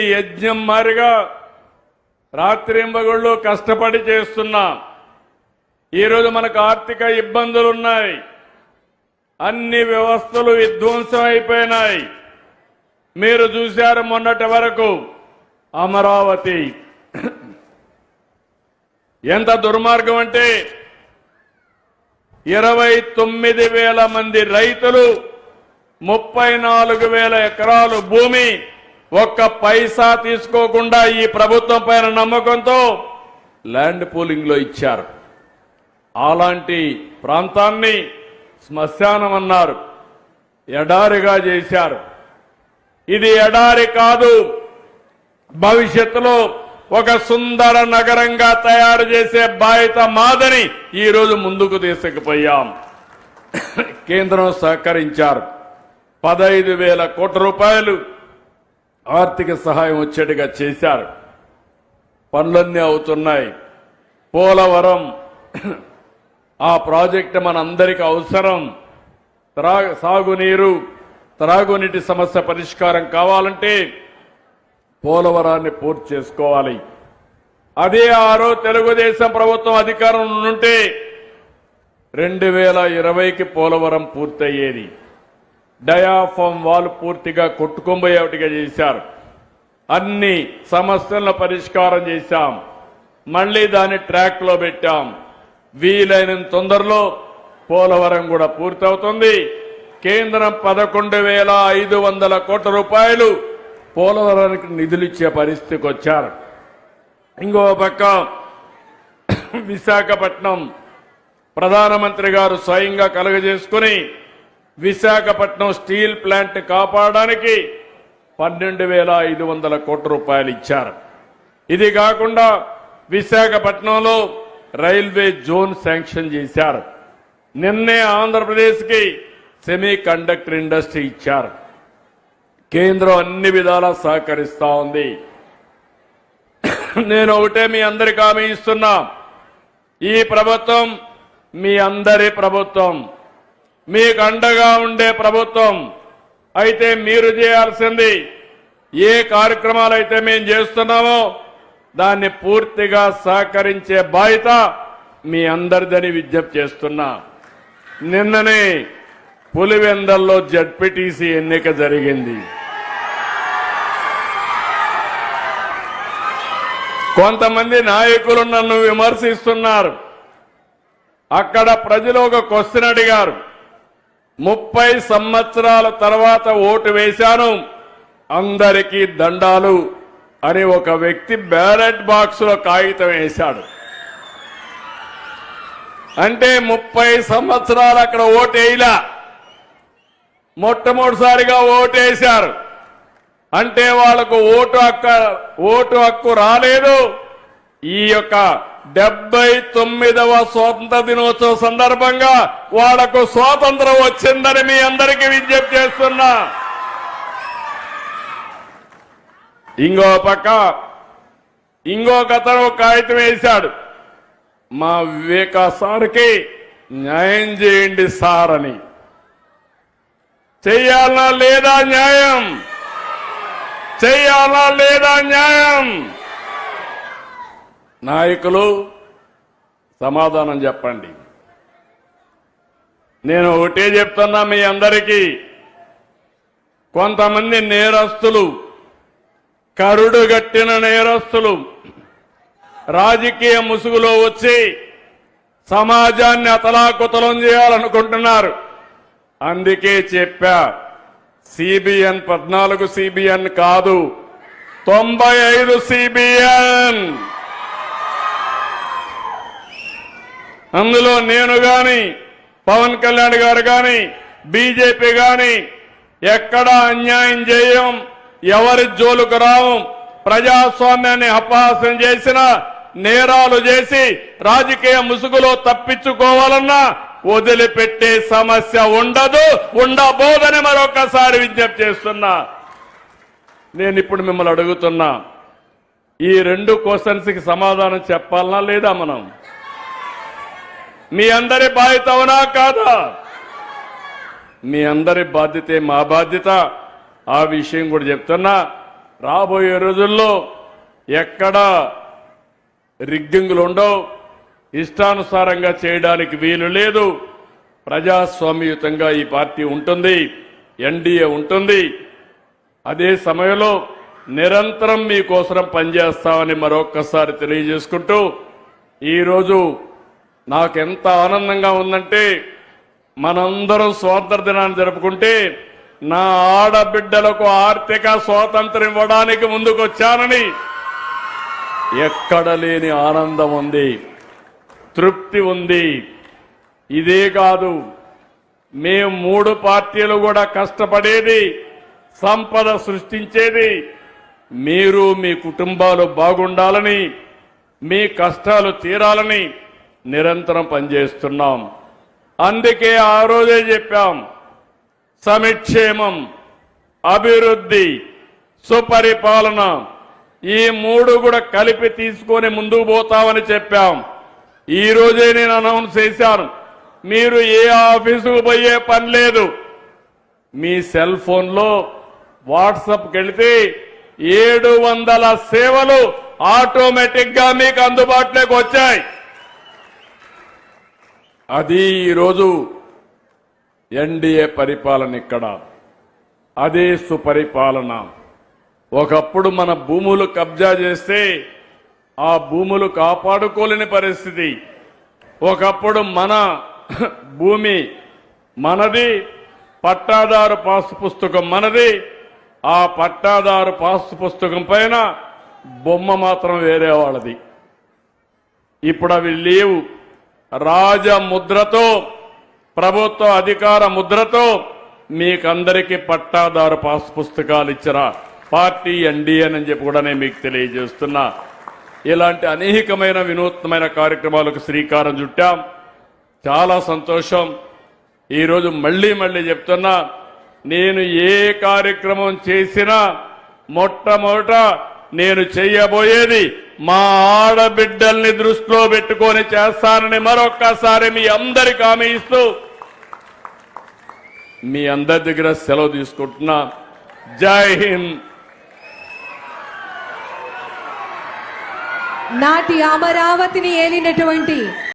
యజ్ఞం మారిగా రాత్రింబగుళ్ళు కష్టపడి చేస్తున్నాం. ఈరోజు మనకు ఆర్థిక ఇబ్బందులు ఉన్నాయి అన్ని వ్యవస్థలు విధ్వంసం అయిపోయినాయి. మీరు చూశారు మొన్నటి వరకు అమరావతి. ఎంత దుర్మార్గం అంటే ఇరవై తొమ్మిది వేల మంది రైతులు ముప్పై నాలుగు వేల ఎకరాలు భూమి ఒక్క పైసా తీసుకోకుండా ఈ ప్రభుత్వం పైన నమ్మకంతో ల్యాండ్ పూలింగ్లో ఇచ్చారు. అలాంటి ప్రాంతాన్ని శ్మశానం అన్నారు. ఎడారిగా చేశారు. ఇది ఎడారి కాదు. భవిష్యత్తులో ఒక సుందర నగరంగా తయారు చేసే బాధ్యత మాదని ఈ రోజు ముందుకు తీసుకుపోయాం. కేంద్రం సహకరించారు. పదహైదు వేల కోట్ల రూపాయలు ఆర్థిక సహాయం వచ్చేట్టుగా చేశారు. పనులన్నీ అవుతున్నాయి. పోలవరం ఆ ప్రాజెక్టు మనందరికి అవసరం. త్రా సాగునీరు త్రాగునీటి సమస్య పరిష్కారం కావాలంటే పోలవరాన్ని పూర్తి చేసుకోవాలి. అదే ఆరో తెలుగుదేశం ప్రభుత్వం అధికారం ఉంటే రెండు వేల ఇరవైకి పోలవరం పూర్తయ్యేది. డయాఫామ్ వాల్ పూర్తిగా కొట్టుకొంబోయేటిగా చేశారు. అన్ని సమస్యలను పరిష్కారం చేశాం. మళ్ళీ దాన్ని ట్రాక్లో పెట్టాం. వీలైనంత తొందరలో పోలవరం కూడా పూర్తవుతుంది. కేంద్రం పదకొండు వేల ఐదు వందల కోట్ల రూపాయలు పోలవరానికి నిధులు ఇచ్చే పరిస్థితికి వచ్చారు. ఇంకో పక్క విశాఖపట్నం ప్రధానమంత్రి గారు స్వయంగా కలుగజేసుకుని విశాఖపట్నం స్టీల్ ప్లాంట్ కాపాడడానికి పన్నెండు వేల ఐదు వందల కోట్ల రూపాయలు ఇచ్చారు. ఇది కాకుండా విశాఖపట్నంలో రైల్వే జోన్ శాంక్షన్ చేశారు. నిన్నే ఆంధ్రప్రదేశ్కి సెమీ కండక్టర్ ఇండస్ట్రీ ఇచ్చారు. కేంద్రం అన్ని విధాలా సహకరిస్తా ఉంది. నేను ఒకటే మీ అందరికి హామీ ఇస్తున్నా. ఈ ప్రభుత్వం మీ అందరి ప్రభుత్వం. మీకు అండగా ఉండే ప్రభుత్వం అయితే మీరు చేయాల్సింది ఏ కార్యక్రమాలు అయితే మేము చేస్తున్నామో దాన్ని పూర్తిగా సహకరించే బాధ్యత మీ అందరిదని విజ్ఞప్తి చేస్తున్నా. నిన్ననే పులివెందల్లో జడ్పీటీసీ ఎన్నిక జరిగింది. కొంతమంది నాయకులు నన్ను విమర్శిస్తున్నారు. అక్కడ ప్రజలు ఒక క్వశ్చన్ అడిగారు. ముప్పై సంవత్సరాల తర్వాత ఓటు వేశాను. అందరికీ దండాలు అని ఒక వ్యక్తి బ్యాలెట్ బాక్స్లో కాగితం వేశాడు. అంటే ముప్పై సంవత్సరాలు అక్కడ ఓటు వేయలా. మొట్టమొదటిసారిగా ఓటు వేశారు. అంటే వాళ్ళకు ఓటు హక్కు ఓటు హక్కు రాలేదు. ఈ యొక్క డెబ్బై తొమ్మిదవ స్వాతంత్ర దినోత్సవ సందర్భంగా వాళ్ళకు స్వాతంత్రం వచ్చిందని మీ అందరికీ విజ్ఞప్తి చేస్తున్నా. ఇంకో పక్క ఇంకొక అతను కాగితం వేశాడు. మా వివేకా సార్కి న్యాయం చేయండి సార్ అని చెయ్యాలా లేదా న్యాయం? చెయ్యాలా లేదా న్యాయం? నాయకులు సమాధానం చెప్పండి. నేను ఒకటే చెప్తున్నా మీ అందరికీ. కొంతమంది నేరస్తులు కరుడుగట్టిన నేరస్తులు రాజకీయ ముసుగులో వచ్చి సమాజాన్ని అతలాకుతలం చేయాలనుకుంటున్నారు. అందుకే చెప్పా సిబిఎన్ పద్నాలుగు సిబిఎన్ కాదు తొంభై ఐదు సిబిఎన్. అందులో నేను గాని పవన్ కళ్యాణ్ గారు గాని బీజేపీ గాని ఎక్కడా అన్యాయం చేయం ఎవరి జోలుకు రావం ప్రజాస్వామ్యాన్ని అపహాసం చేసిన నేరాలు చేసి రాజకీయ ముసుగులో తప్పించుకోవాలన్నా వదిలిపెట్టే సమస్య ఉండదు ఉండబోదని మరొకసారి విజ్ఞప్తి చేస్తున్నా. నేను ఇప్పుడు మిమ్మల్ని అడుగుతున్నా ఈ రెండు క్వశ్చన్స్కి సమాధానం చెప్పాలనా లేదా మనం? మీ అందరి బాధ్యత అవునా కాదా? మీ అందరి బాధ్యతే మా బాధ్యత. ఆ విషయం కూడా చెప్తున్నా. రాబోయే రోజుల్లో ఎక్కడ రిగ్గింగులు ఉండవు ఇష్టానుసారంగా చేయడానికి వీలు లేదు. ప్రజాస్వామ్యయుతంగా ఈ పార్టీ ఉంటుంది. ఎన్డీఏ ఉంటుంది. అదే సమయంలో నిరంతరం మీకోసం పనిచేస్తామని మరొక్కసారి తెలియజేసుకుంటూ ఈరోజు నాకెంత ఆనందంగా ఉందంటే మనందరం స్వాతంత్ర దినాన్ని జరుపుకుంటే నా ఆడబిడ్డలకు ఆర్థిక స్వాతంత్రం ఇవ్వడానికి ముందుకొచ్చానని ఎక్కడ లేని ఆనందం ఉంది తృప్తి ఉంది. ఇదే కాదు మేము మూడు పార్టీలు కూడా కష్టపడేది సంపద సృష్టించేది. మీరు మీ కుటుంబాలు బాగుండాలని మీ కష్టాలు తీరాలని నిరంతరం పనిచేస్తున్నాం. అందుకే ఆ రోజే చెప్పాం సమిక్షేమం అభివృద్ధి సుపరిపాలన ఈ మూడు కూడా కలిపి తీసుకొని ముందుకు పోతామని చెప్పాం. ఈ రోజే నేను అనౌన్స్ చేశాను మీరు ఏ ఆఫీసుకు పోయే పని లేదు. మీ సెల్ ఫోన్లో వాట్సాప్కి వెళితే ఏడు వందల సేవలు ఆటోమేటిక్గా మీకు అందుబాటులోకి వచ్చాయి. అది ఈరోజు ఎన్డీఏ పరిపాలన ఇక్కడ. అదే సుపరిపాలన. ఒకప్పుడు మన భూములు కబ్జా చేస్తే ఆ భూములు కాపాడుకోలేని పరిస్థితి. ఒకప్పుడు మన భూమి మనది పట్టాదారు పాసు పుస్తకం మనది ఆ పట్టాదారు పాసు పుస్తకం పైన బొమ్మ మాత్రం వేరే వాళ్ళది. ఇప్పుడు అవి లేవు. రాజముద్రతో ప్రభుత్వ అధికార ముద్రతో మీకందరికీ పట్టాదారు పాస్ పుస్తకాలు ఇచ్చిన పార్టీ ఎన్డీఏ అని చెప్పి కూడా నేను మీకు తెలియజేస్తున్నా. ఇలాంటి అనేకమైన వినూత్నమైన కార్యక్రమాలకు శ్రీకారం చుట్టాం. చాలా సంతోషం. ఈరోజు మళ్ళీ మళ్ళీ చెప్తున్నా నేను ఏ కార్యక్రమం చేసినా మొట్టమొదట నేను చెయ్యబోయేది మా ఆడబిడ్డల్ని దృష్టిలో పెట్టుకొని చేస్తానని మరొక్కసారి మీ అందరికి హామీ ఇస్తూ మీ అందరి దగ్గర సెలవు తీసుకుంటున్నా. జై హింద్. నాటి అమరావతిని ఏలినటువంటి